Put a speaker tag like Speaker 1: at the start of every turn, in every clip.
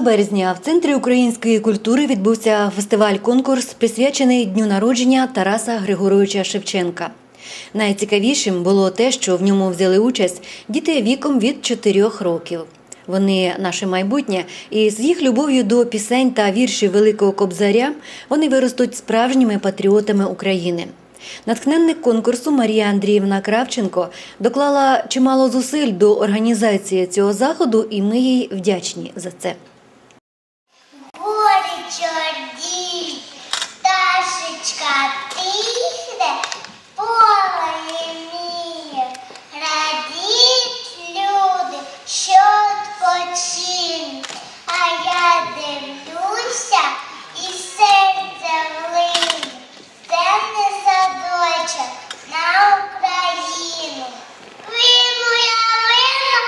Speaker 1: березня в центрі української культури відбувся фестиваль-конкурс, присвячений дню народження Тараса Григоровича Шевченка. Найцікавішим було те, що в ньому взяли участь діти віком від 4 років. Вони наше майбутнє, і з їх любов'ю до пісень та віршів Великого Кобзаря вони виростуть справжніми патріотами України. Натхненник конкурсу Марія Андріївна Кравченко доклала чимало зусиль до організації цього заходу, і ми їй вдячні за це.
Speaker 2: Горечо дій, пташечка тихне, поле міє, радіть люди, що відпочинь. А я дивлюся і серце влине. Це не садочок на Україну. Вину я вину,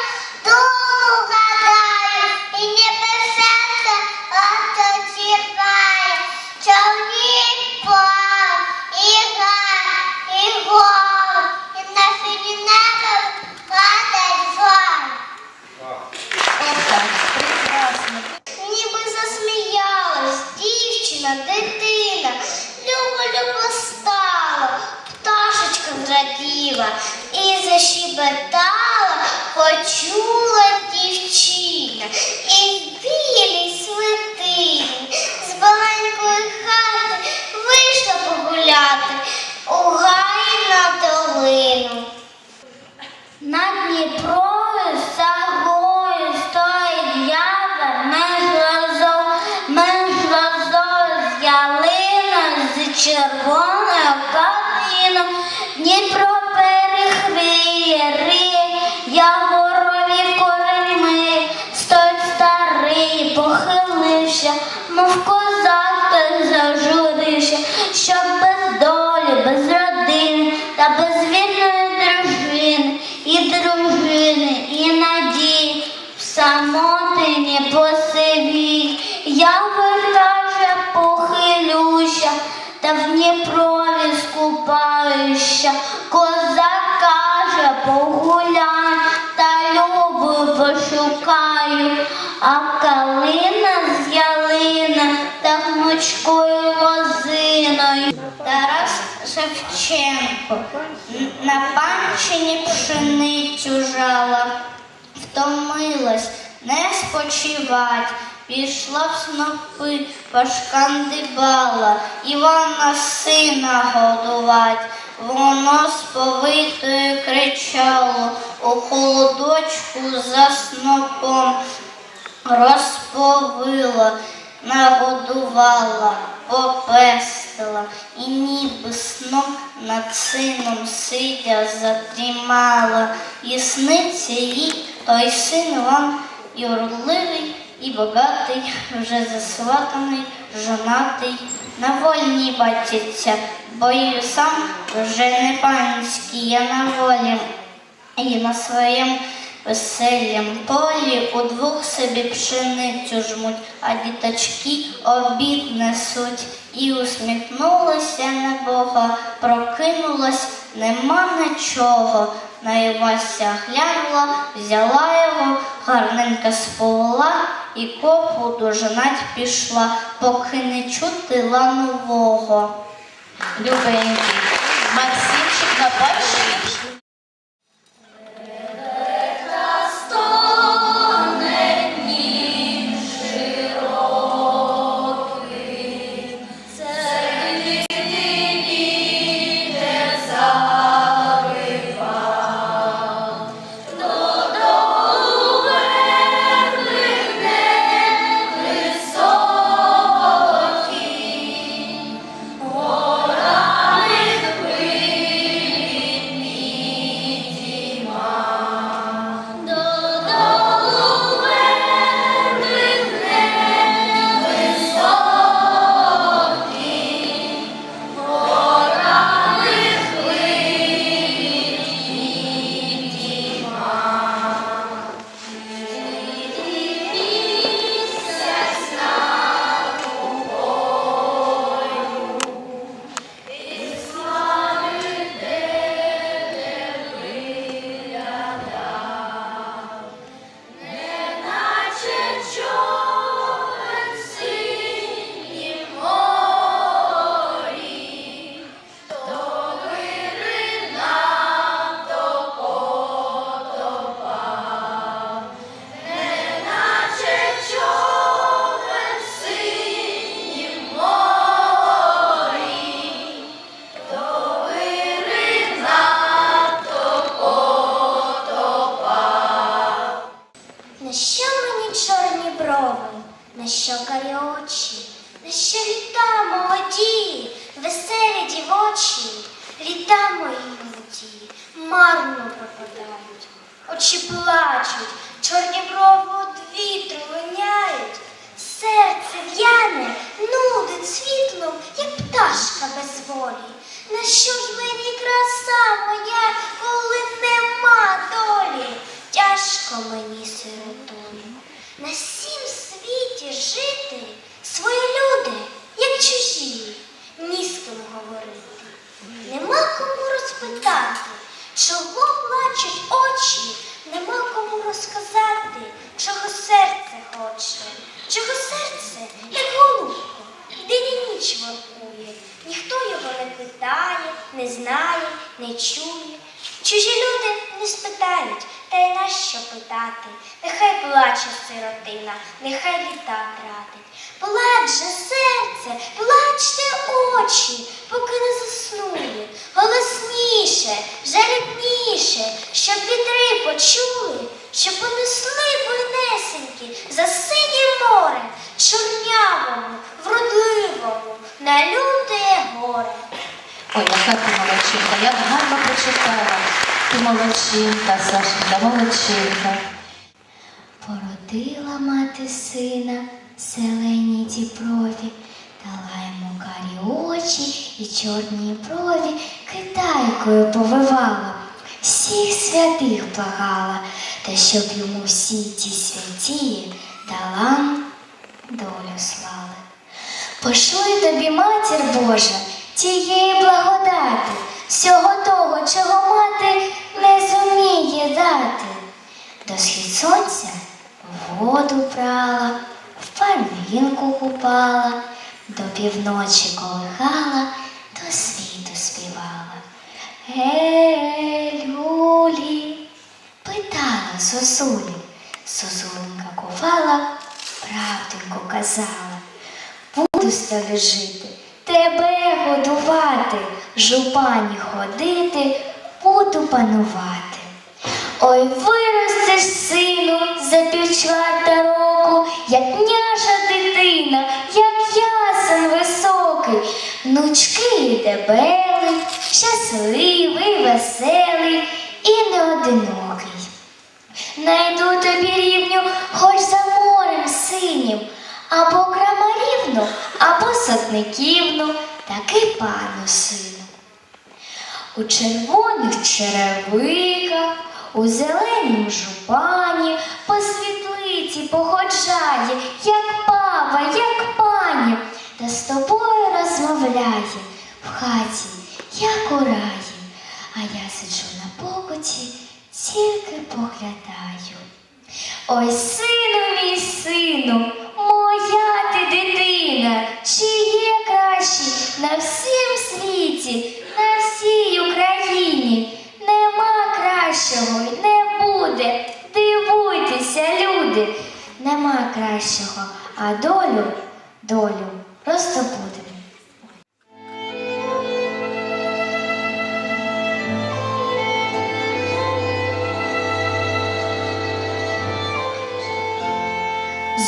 Speaker 2: думу гадаю, і не писати, а то чекає. Човні пав, і гар, і гол, і на фіні небо падать жар. Ніби засміялась дівчина, дитина, любо-любо стала, пташечка зраділа і защебетала, почула дівчина. І панчині пшеницю жала, втомилась не спочивать, пішла в снопи, пошкандибала, Івана сина годувать. Воно сповитою кричало у холодочку за снопом розповила, нагодувала, попестила, і ніби сном над сином сидя задрімала, і сниться їй той син Іван і уродливий, і богатий, вже засватаний, жонатий, на вольній бачиться, бо й сам вже не панський, я на волі. І на своєму веселім полі удвох собі пшеницю жмуть, а діточки обід несуть. І усміхнулася на Бога, прокинулась, нема нічого. На Івася глянула, взяла його, гарненько сповела і копу дожинать пішла, поки не чути ланового.
Speaker 3: Любенький. Максимчик на перший.
Speaker 2: брови, на
Speaker 4: що карі очі, на що літа молоді, веселі дівочі, літа мої молоді, марно пропадають, очі плачуть, чорні брови від вітру линяють, серце в'яне, нудить світлом, як пташка без волі. На що ж мені краса моя, коли нема долі? Тяжко мені сиротою. На сім світі жити свої люди, як чужі, ні з ким говорити. Нема кому розпитати, чого плачуть очі, нема кому розказати, чого серце хоче, чого серце, як голубко, день і ніч воркує. Ніхто його не питає, не знає, не чує. Чужі люди не спитають, нащо питати? Нехай плаче сиротина, нехай літа тратить. Плач серце, плачте очі, поки не заснули. Голосніше, жалібніше, щоб вітри почули, щоб понесли буйнесенькі за синє море, чорнявому, вродливому, на люте горе.
Speaker 3: Ой, яка ти молодчинка, як гарно прочитала. Ти молодчинка, Сашенька, молодчинка.
Speaker 4: Породила мати сина, зелені діброві, дала йому карі очі і чорні брові, китайкою повивала, всіх святих благала, та щоб йому всі ті святі талан долю слали. Пошли тобі, матір Божа, тієї благодати, всього того, чого мати не зуміє дати. До схід сонця воду брала, в парвінку купала, до півночі колихала, до світу співала. Е, люлі, питала Сосулі, Сосуленька кувала, правденьку казала. Буду з тобі жити, тебе годувати, жупані ходити, буду панувати. Ой, виростеш, сину, за півчварта року, як няша дитина, як ясен високий, внучки і дебелий, щасливий, веселий і неодинокий. Найду тобі рівню, хоч за морем синім, або крамарівну, або сотниківну, таки пану сину. У червоних черевиках, у зеленім жупані, по світлиці походжає, як пава, як пані, та з тобою розмовляє в хаті, як у раї, а я сиджу на покоті, тільки поглядаю. Ой, сину мій сину, моя ти дитина, чи є кращі на всім світі, на всій Україні. Нема кращого й не буде. Дивуйтеся, люди. Нема кращого, а долю, долю просто буде.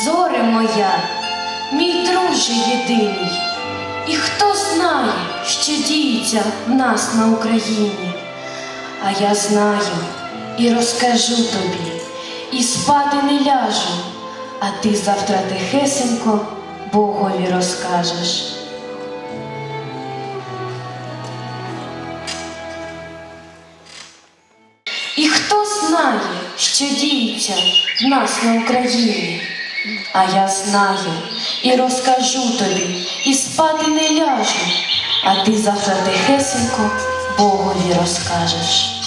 Speaker 5: Зоре моя, друже єдиний, і хто знає, що діється в нас на Україні. А я знаю і розкажу тобі, і спати не ляжу, а ти завтра тихесенько Богові розкажеш. І хто знає, що діється в нас на Україні? А я знаю і розкажу тобі, і спати не ляжу, а ти завтра тихесенько Богові розкажеш.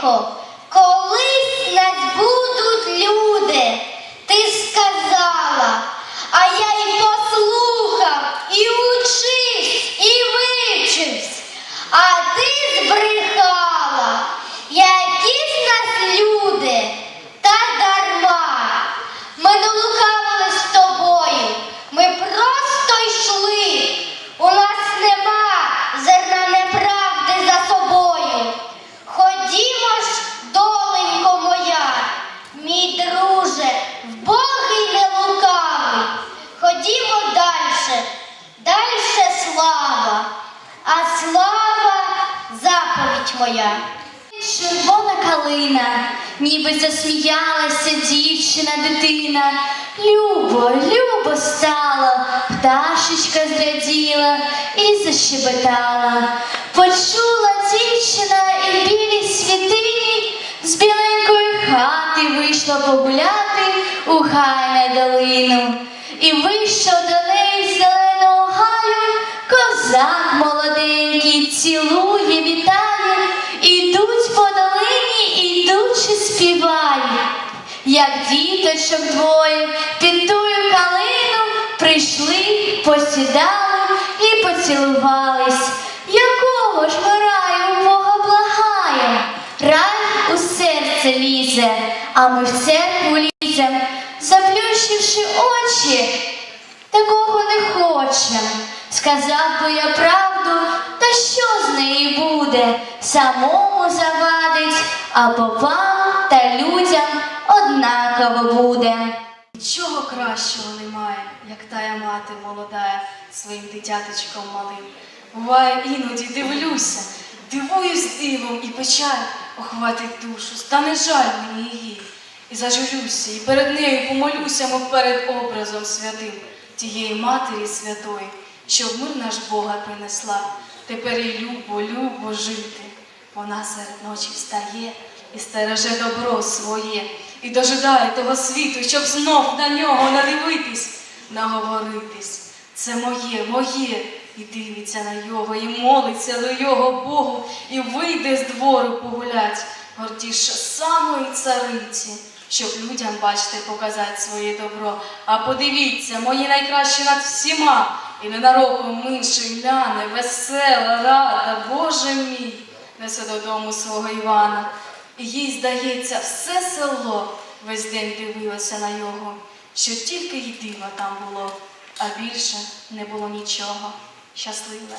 Speaker 6: cough. Ніби засміялася дівчина, дитина. Любо, любо стало, пташечка зраділа і защебетала. Почула дівчина і в білій світині з біленької хати вийшла погуляти у гай на долину. І вийшов до неї з зеленого гаю козак молоденький, цілує, вітає, ідуть по співають. Як діточок двоє під тую калину прийшли, посідали і поцілувались. Якого ж ми раю Бога благаєм? Рай у серце лізе, а ми в церкву лізем, заплющивши очі. Такого не хочем. Сказав би я правду, та що з неї буде? Самому завадить, а попам та людям однаково буде.
Speaker 7: Нічого кращого немає, як тая мати молодая своїм дитяточком малим. Буває, іноді дивлюся, дивуюсь дивом і печаль охватить душу, стане жаль мені її. І зажурюся, і перед нею помолюся, мов перед образом святим тієї Матері Святої, що в мир наш Бога принесла. Тепер і любо, любо жити. Вона серед ночі встає і стереже добро своє, і дожидає того світу, щоб знов на нього надивитись, наговоритись. Це моє, моє, і дивиться на його, і молиться до його Богу, і вийде з двору погулять, гордіше самої цариці, щоб людям, бачите, показати своє добро. А подивіться, мої найкращі над всіма, і ненароком інший гляне, весела, рада, Боже мій, несе додому свого Івана. Їй, здається, все село весь день дивилося на його, що тільки й диво там було, а більше не було нічого. Щасливе,